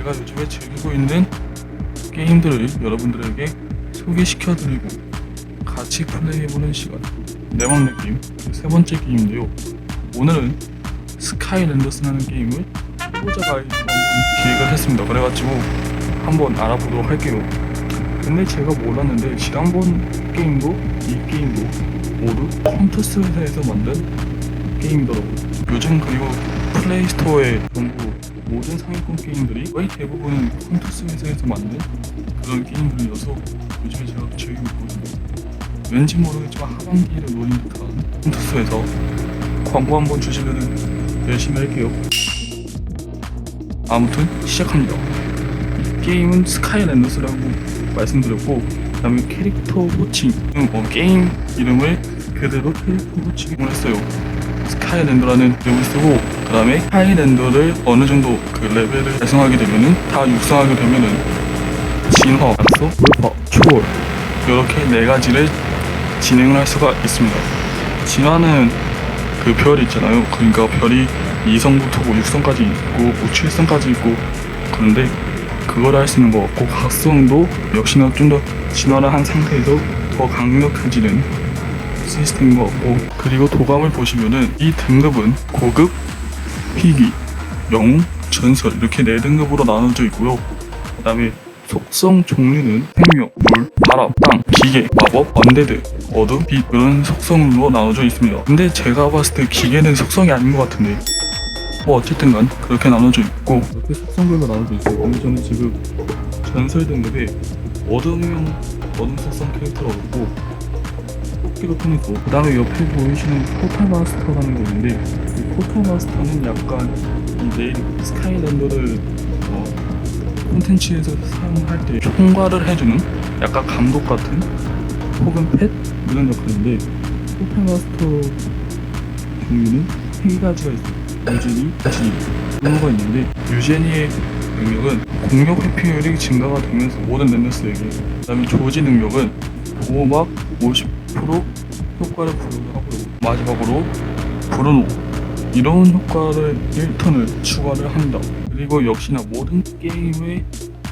제가 요즘에 즐기고 있는 게임들을 여러분들에게 소개시켜드리고 같이 플레이해보는 시간. 내맘 느낌. 그세 번째 게임인데요. 오늘은 스카이랜더스라는 게임을 해보자가 한번 기획을 했습니다. 그래가지고 한번 알아보도록 할게요. 근데 제가 몰랐는데 지난번 게임도 이 게임도 모두 컴투스 회사에서 만든 게임이더라고요. 요즘 그리고 플레이스토어에 전부 모든 상위권 게임들이 거의 대부분 컴투스 회사에서 만든 그런 게임들이어서 요즘에 제가 즐기고 있거든요 왠지 모르겠지만 하반기를 노린 듯한 컴투스에서 광고 한번 주시면은 열심히 할게요. 아무튼 시작합니다. 이 게임은 스카이랜더스라고 말씀드렸고 그 다음에 캐릭터 호칭. 어, 게임 이름을 그대로 캐릭터 호칭을 했어요 스카이랜더라는 이름을 쓰고 그 다음에 하이랜더를 어느 정도 그 레벨을 달성하게 되면은 다 육성하게 되면은 진화, 약소, 돌파, 초월 이렇게 네 가지를 진행을 할 수가 있습니다. 진화는 그 별이 있잖아요. 그러니까 별이 2성부터 뭐 6성까지 있고 뭐 7성까지 있고 그런데 그걸 할 수 있는 것 같고 각성도 역시나 좀 더 진화를 한 상태에서 더 강력해지는 시스템인 것 같고 그리고 도감을 보시면은 이 등급은 고급, 희귀, 영웅, 전설 이렇게 네 등급으로 나눠져 있고요. 그 다음에 속성 종류는 생명, 물, 바람, 땅, 기계, 마법, 언데드, 어둠, 빛 이런 속성으로 나눠져 있습니다. 근데 제가 봤을 때 기계는 속성이 아닌 것 같은데 뭐 어쨌든 간 그렇게 나눠져 있고 이렇게 속성별로 나눠져 있어요. 근데 저는 지금 전설 등급에 어둠형 어둠 속성 캐릭터로 오고 뽑기로 통했고 그 다음에 옆에 보이시는 포탈 마스터라는 게 있는데 이 포탈 마스터는 약간 이 내일 스카이랜더를 어, 콘텐츠에서 사용할 때 총괄을 해주는 약간 감독 같은 혹은 펫 이런 역할인데 포탈 마스터 종류는 세 가지가 있어요. 유제니, 지 거가 있는데 유제니의 능력은 공격 회피율이 증가가 되면서 모든 랜더스에게 그 다음에 조지 능력은 보호막 50% 효과를 부여하고요 마지막으로 브루노 이런 효과를 1턴을 추가를 합니다. 그리고 역시나 모든 게임의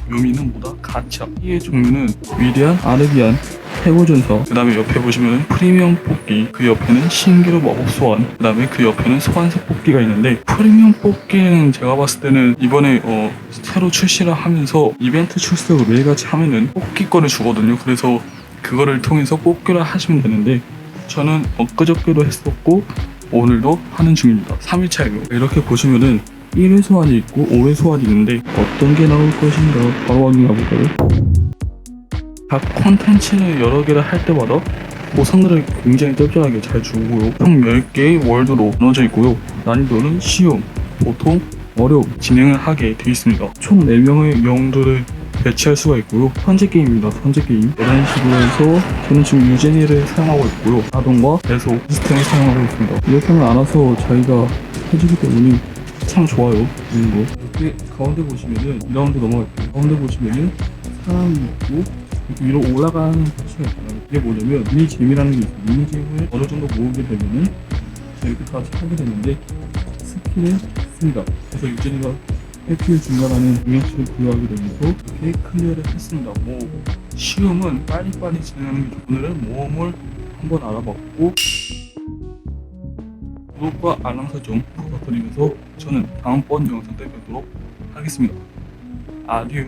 묘미는 뭐다? 가차. 이의 종류는 위대한 아르비안 해고전서. 그 다음에 옆에 보시면 프리미엄 뽑기. 그 옆에는 신기루 마법 소환. 그 다음에 그 옆에는 소환사 뽑기가 있는데 프리미엄 뽑기는 제가 봤을 때는 이번에 어, 새로 출시를 하면서 이벤트 출석을 매일같이 하면은 뽑기권을 주거든요. 그래서 그거를 통해서 뽑기를 하시면 되는데 저는 엊그저께도 했었고 오늘도 하는 중입니다 3일차이고 이렇게 보시면은 1회 소환이 있고 5회 소환이 있는데 어떤 게 나올 것인가 바로 확인해 볼까요? 각 콘텐츠를 여러 개를 할 때마다 보상들을 굉장히 짭짤하게 잘 주고요. 총 10개의 월드로 나눠져 있고요. 난이도는 쉬움, 보통, 어려움 진행을 하게 되어 있습니다. 총 4명의 영웅들을 배치할 수가 있고요. 선제 게임입니다. 선제 게임. 이런 식으로 해서 저는 지금 유제니를 사용하고 있고요. 자동과 배속 시스템을 사용하고 있습니다. 이렇게 하면 알아서 자기가 해주기 때문에 참 좋아요. 이런 거. 이렇게 가운데 보시면은 2라운드 넘어갈게요. 가운데 보시면은 사람이 있고 위로 올라가는 표시가 있잖아요. 이게 뭐냐면 미니잼이라는 게 있어요. 미니잼을 어느 정도 모으게 되면은 이렇게 다 하게 되는데 스킬을 씁니다. 그래서 유진이가 해피를 중간하는 능력치를 부여하게 되면서 이렇게 클리어를 했습니다. 뭐 시험은 빨리빨리 진행하는 게 좋고 오늘은 모험을 한번 알아봤고 구독과 알람 설정 부탁드리면서 저는 다음번 영상 때 뵙도록 하겠습니다. 아듀